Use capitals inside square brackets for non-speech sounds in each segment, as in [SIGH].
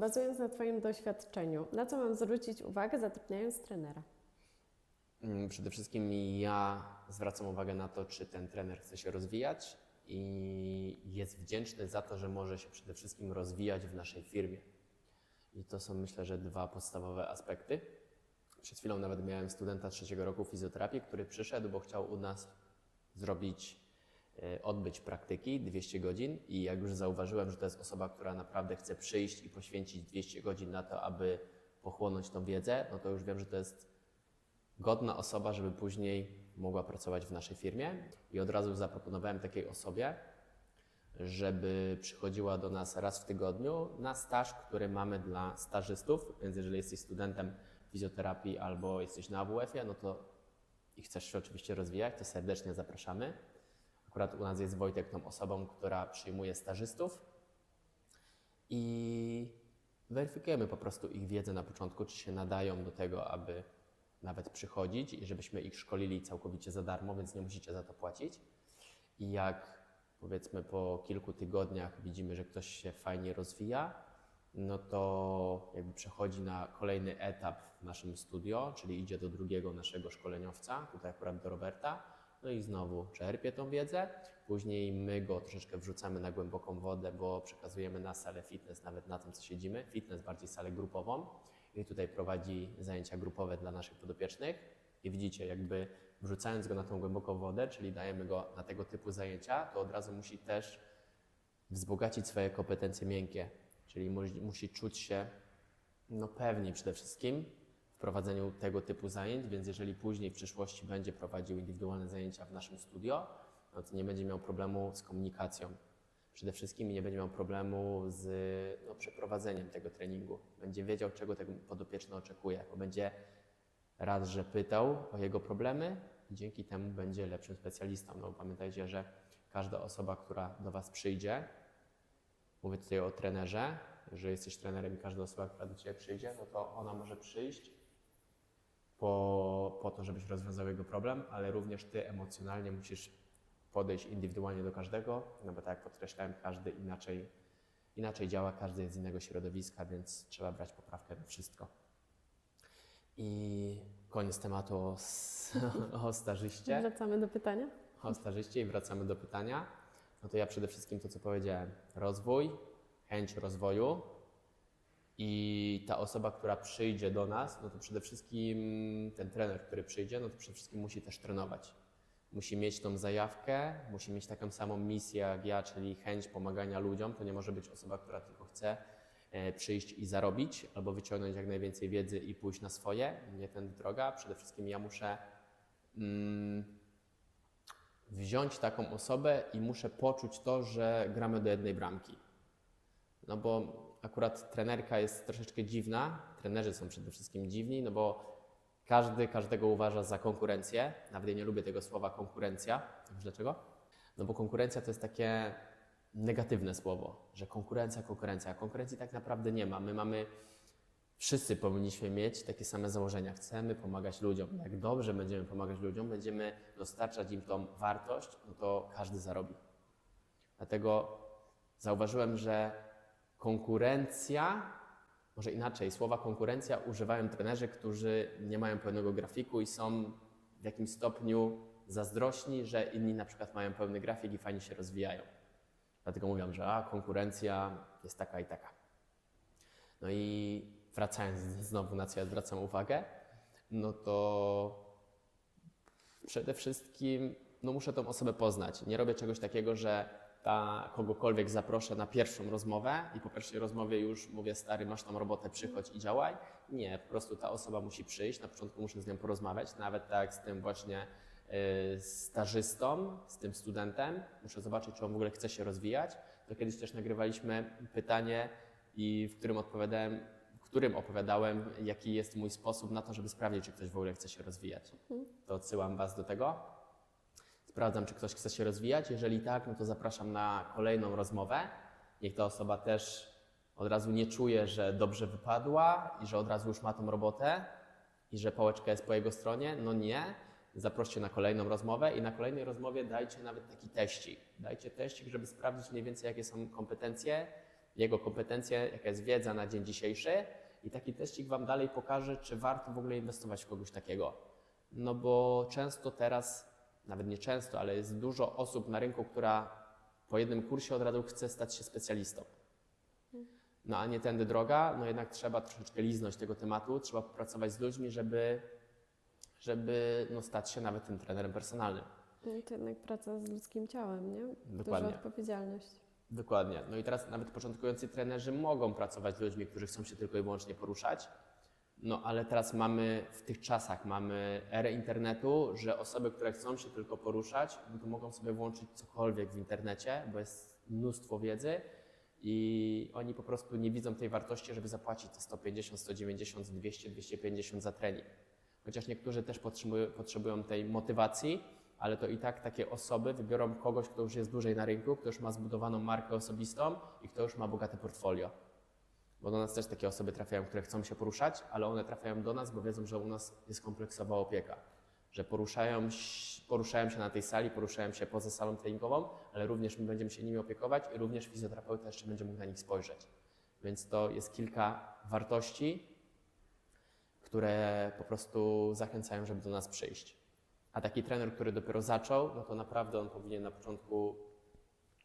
Bazując na Twoim doświadczeniu, na co mam zwrócić uwagę zatrudniając trenera? Mm, Przede wszystkim ja zwracam uwagę na to, czy ten trener chce się rozwijać i jest wdzięczny za to, że może się przede wszystkim rozwijać w naszej firmie. I to są myślę, że dwa podstawowe aspekty. Przed chwilą nawet miałem studenta trzeciego roku fizjoterapii, który przyszedł, bo chciał u nas zrobić, odbyć praktyki 200 godzin i jak już zauważyłem, że to jest osoba, która naprawdę chce przyjść i poświęcić 200 godzin na to, aby pochłonąć tą wiedzę, no to już wiem, że to jest godna osoba, żeby później mogła pracować w naszej firmie. I od razu zaproponowałem takiej osobie, żeby przychodziła do nas raz w tygodniu na staż, który mamy dla stażystów. Więc jeżeli jesteś studentem fizjoterapii albo jesteś na AWF-ie, no to i chcesz się oczywiście rozwijać, to serdecznie zapraszamy. Akurat u nas jest Wojtek tą osobą, która przyjmuje stażystów i weryfikujemy po prostu ich wiedzę na początku, czy się nadają do tego, aby nawet przychodzić i żebyśmy ich szkolili całkowicie za darmo, więc nie musicie za to płacić. I jak powiedzmy po kilku tygodniach widzimy, że ktoś się fajnie rozwija, no to jakby przechodzi na kolejny etap w naszym studio, czyli idzie do drugiego naszego szkoleniowca, tutaj akurat do Roberta, no i znowu czerpie tą wiedzę. Później my go troszeczkę wrzucamy na głęboką wodę, bo przekazujemy na salę fitness, nawet na tym, co siedzimy. Fitness bardziej salę grupową. I tutaj prowadzi zajęcia grupowe dla naszych podopiecznych. I widzicie, jakby wrzucając go na tą głęboką wodę, czyli dajemy go na tego typu zajęcia, to od razu musi też wzbogacić swoje kompetencje miękkie, czyli musi, czuć się no, pewniej przede wszystkim prowadzeniu tego typu zajęć, więc jeżeli później w przyszłości będzie prowadził indywidualne zajęcia w naszym studio, no to nie będzie miał problemu z komunikacją. Przede wszystkim nie będzie miał problemu z no, przeprowadzeniem tego treningu. Będzie wiedział, czego tego podopieczny oczekuje, bo będzie raz, że pytał o jego problemy i dzięki temu będzie lepszym specjalistą. No, pamiętajcie, że każda osoba, która do Was przyjdzie, mówię tutaj o trenerze, że jesteś trenerem i każda osoba, która do Ciebie przyjdzie, no to ona może przyjść po, po to, żebyś rozwiązał jego problem, ale również Ty emocjonalnie musisz podejść indywidualnie do każdego, no bo tak jak podkreślałem, każdy inaczej, inaczej działa, każdy jest z innego środowiska, więc trzeba brać poprawkę na wszystko. I koniec tematu o, [LAUGHS] o stażyście Wracamy do pytania. o stażyście i wracamy do pytania, no to ja przede wszystkim to, co powiedziałem, rozwój, chęć rozwoju i ta osoba, która przyjdzie do nas, no to przede wszystkim ten trener, który przyjdzie, no to przede wszystkim musi też trenować. Musi mieć tą zajawkę, musi mieć taką samą misję jak ja, czyli chęć pomagania ludziom. To nie może być osoba, która tylko chce e, przyjść i zarobić, albo wyciągnąć jak najwięcej wiedzy i pójść na swoje. Nie tędy droga. Przede wszystkim ja muszę mm, wziąć taką osobę i muszę poczuć to, że gramy do jednej bramki. No bo akurat trenerka jest troszeczkę dziwna, trenerzy są przede wszystkim dziwni, no bo każdy każdego uważa za konkurencję. Nawet ja nie lubię tego słowa konkurencja. Wiesz dlaczego? No bo konkurencja to jest takie negatywne słowo, że konkurencja, konkurencja. Konkurencji tak naprawdę nie ma. My mamy, wszyscy powinniśmy mieć takie same założenia. Chcemy pomagać ludziom. Jak dobrze będziemy pomagać ludziom, będziemy dostarczać im tą wartość, no to każdy zarobi. Dlatego zauważyłem, że konkurencja, może inaczej, słowa konkurencja używają trenerzy, którzy nie mają pełnego grafiku i są w jakimś stopniu zazdrośni, że inni na przykład mają pełny grafik i fajnie się rozwijają. Dlatego mówią, że a, konkurencja jest taka i taka. No i wracając znowu na co ja zwracam uwagę, no to przede wszystkim no muszę tą osobę poznać. Nie robię czegoś takiego, że ta kogokolwiek zaproszę na pierwszą rozmowę i po pierwszej rozmowie już mówię, stary, masz tą robotę, przychodź i działaj. Nie, po prostu ta osoba musi przyjść, na początku muszę z nią porozmawiać, nawet tak z tym właśnie y, stażystą, z tym studentem. Muszę zobaczyć, czy on w ogóle chce się rozwijać. To kiedyś też nagrywaliśmy pytanie, i w którym odpowiadałem, w którym opowiadałem, jaki jest mój sposób na to, żeby sprawdzić, czy ktoś w ogóle chce się rozwijać. To odsyłam Was do tego. Sprawdzam, czy ktoś chce się rozwijać. Jeżeli tak, no to zapraszam na kolejną rozmowę. Niech ta osoba też od razu nie czuje, że dobrze wypadła i że od razu już ma tą robotę i że pałeczka jest po jego stronie. No nie. Zaproście na kolejną rozmowę i na kolejnej rozmowie dajcie nawet taki teścik. Dajcie teścik, żeby sprawdzić mniej więcej, jakie są kompetencje jego kompetencje, jaka jest wiedza na dzień dzisiejszy i taki teścik Wam dalej pokaże, czy warto w ogóle inwestować w kogoś takiego. No bo często teraz, nawet nie często, ale jest dużo osób na rynku, która po jednym kursie od razu chce stać się specjalistą. No a nie tędy droga, no jednak trzeba troszeczkę liznąć tego tematu, trzeba popracować z ludźmi, żeby, żeby no, stać się nawet tym trenerem personalnym. No to jednak praca z ludzkim ciałem, nie? Dokładnie. Duża odpowiedzialność. Dokładnie. No i teraz nawet początkujący trenerzy mogą pracować z ludźmi, którzy chcą się tylko i wyłącznie poruszać. No ale teraz mamy w tych czasach mamy erę internetu, że osoby, które chcą się tylko poruszać, no to mogą sobie włączyć cokolwiek w internecie, bo jest mnóstwo wiedzy i oni po prostu nie widzą tej wartości, żeby zapłacić te 150, 190, 200, 250 za trening. Chociaż niektórzy też potrzebują, tej motywacji, ale to i tak takie osoby wybiorą kogoś, kto już jest dłużej na rynku, kto już ma zbudowaną markę osobistą i kto już ma bogate portfolio. Bo do nas też takie osoby trafiają, które chcą się poruszać, ale one trafiają do nas, bo wiedzą, że u nas jest kompleksowa opieka. Że poruszają, poruszają się na tej sali, poruszają się poza salą treningową, ale również my będziemy się nimi opiekować i również fizjoterapeuta jeszcze będzie mógł na nich spojrzeć. Więc to jest kilka wartości, które po prostu zachęcają, żeby do nas przyjść. A taki trener, który dopiero zaczął, no to naprawdę on powinien na początku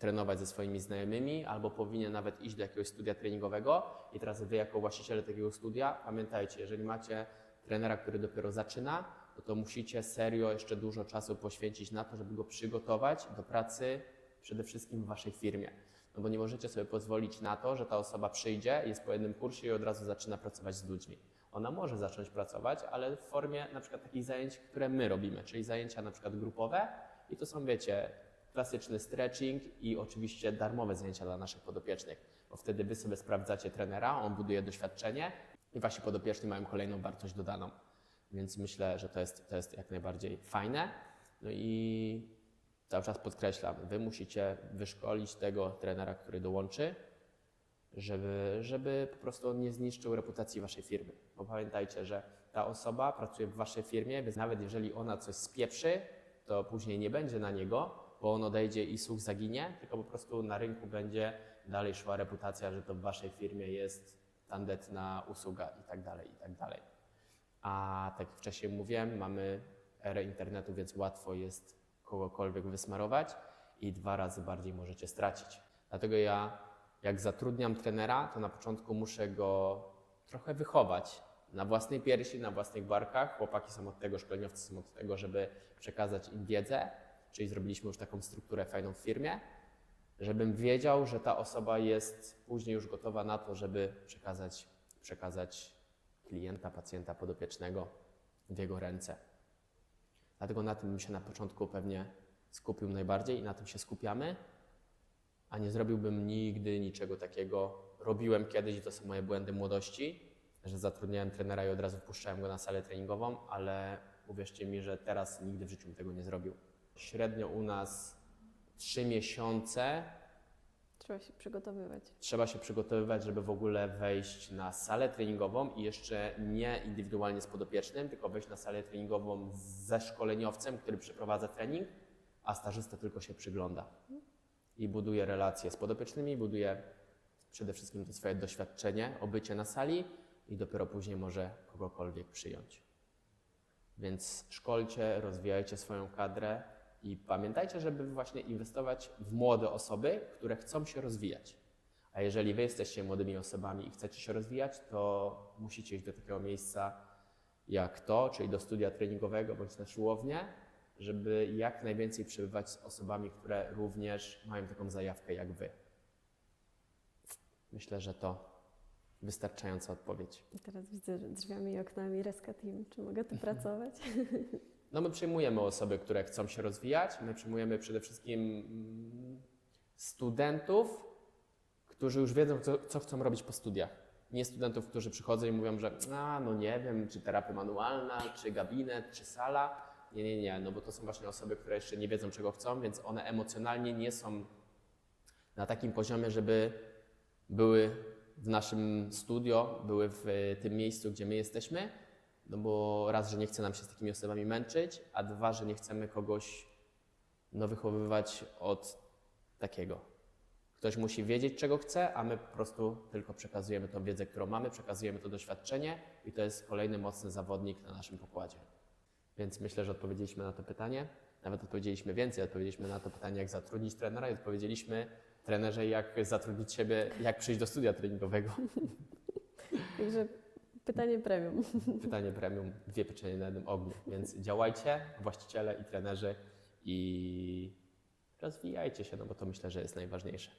trenować ze swoimi znajomymi, albo powinien nawet iść do jakiegoś studia treningowego. I teraz wy, jako właściciele takiego studia, pamiętajcie, jeżeli macie trenera, który dopiero zaczyna, no to musicie serio jeszcze dużo czasu poświęcić na to, żeby go przygotować do pracy przede wszystkim w waszej firmie. No bo nie możecie sobie pozwolić na to, że ta osoba przyjdzie, jest po jednym kursie i od razu zaczyna pracować z ludźmi. Ona może zacząć pracować, ale w formie na przykład takich zajęć, które my robimy, czyli zajęcia na przykład grupowe i to są, wiecie, klasyczny stretching i oczywiście darmowe zajęcia dla naszych podopiecznych, bo wtedy wy sobie sprawdzacie trenera, on buduje doświadczenie i wasi podopieczni mają kolejną wartość dodaną. Więc myślę, że to jest, to jest jak najbardziej fajne. No i cały czas podkreślam, wy musicie wyszkolić tego trenera, który dołączy, żeby, żeby po prostu on nie zniszczył reputacji waszej firmy. Bo pamiętajcie, że ta osoba pracuje w waszej firmie, więc nawet jeżeli ona coś spieprzy, to później nie będzie na niego, bo on odejdzie i słuch zaginie, tylko po prostu na rynku będzie dalej szła reputacja, że to w waszej firmie jest tandetna usługa i tak dalej, i tak dalej. A tak jak wcześniej mówiłem, mamy erę internetu, więc łatwo jest kogokolwiek wysmarować i dwa razy bardziej możecie stracić. Dlatego ja, jak zatrudniam trenera, to na początku muszę go trochę wychować na własnej piersi, na własnych barkach. Chłopaki są od tego, szkoleniowcy są od tego, żeby przekazać im wiedzę, czyli zrobiliśmy już taką strukturę fajną w firmie, żebym wiedział, że ta osoba jest później już gotowa na to, żeby przekazać, przekazać klienta, pacjenta podopiecznego w jego ręce. Dlatego na tym się na początku pewnie skupił najbardziej i na tym się skupiamy, a nie zrobiłbym nigdy niczego takiego. Robiłem kiedyś, i to są moje błędy młodości, że zatrudniałem trenera i od razu wpuszczałem go na salę treningową, ale uwierzcie mi, że teraz nigdy w życiu bym tego nie zrobił. Średnio u nas trzy miesiące Trzeba się przygotowywać. trzeba się przygotowywać, żeby w ogóle wejść na salę treningową i jeszcze nie indywidualnie z podopiecznym, tylko wejść na salę treningową ze szkoleniowcem, który przeprowadza trening, a stażysta tylko się przygląda i buduje relacje z podopiecznymi, buduje przede wszystkim to swoje doświadczenie, obycie na sali i dopiero później może kogokolwiek przyjąć. Więc szkolcie, rozwijajcie swoją kadrę i pamiętajcie, żeby właśnie inwestować w młode osoby, które chcą się rozwijać. A jeżeli wy jesteście młodymi osobami i chcecie się rozwijać, to musicie iść do takiego miejsca jak to, czyli do studia treningowego bądź na siłownię, żeby jak najwięcej przebywać z osobami, które również mają taką zajawkę jak wy. Myślę, że to wystarczająca odpowiedź. I teraz widzę że drzwiami i oknami Reska Team. Czy mogę tu pracować? [LAUGHS] No my przyjmujemy osoby, które chcą się rozwijać. My przyjmujemy przede wszystkim mm, studentów, którzy już wiedzą, co, co chcą robić po studiach. Nie studentów, którzy przychodzą i mówią, że a, no nie wiem, czy terapia manualna, czy gabinet, czy sala. Nie, nie, nie, no bo to są właśnie osoby, które jeszcze nie wiedzą, czego chcą, więc one emocjonalnie nie są na takim poziomie, żeby były w naszym studio, były w tym miejscu, gdzie my jesteśmy, no bo raz, że nie chce nam się z takimi osobami męczyć, a dwa, że nie chcemy kogoś no, wychowywać od takiego, Ktoś musi wiedzieć, czego chce, a my po prostu tylko przekazujemy tą wiedzę, którą mamy, przekazujemy to doświadczenie i to jest kolejny mocny zawodnik na naszym pokładzie. Więc myślę, że odpowiedzieliśmy na to pytanie. Nawet odpowiedzieliśmy więcej. Odpowiedzieliśmy na to pytanie, jak zatrudnić trenera i odpowiedzieliśmy trenerze, jak zatrudnić siebie, jak przyjść do studia treningowego. [LAUGHS] Także pytanie premium. [LAUGHS] Pytanie premium, dwie pieczenie na jednym ogniu. Więc działajcie, właściciele i trenerzy i rozwijajcie się, no bo to myślę, że jest najważniejsze.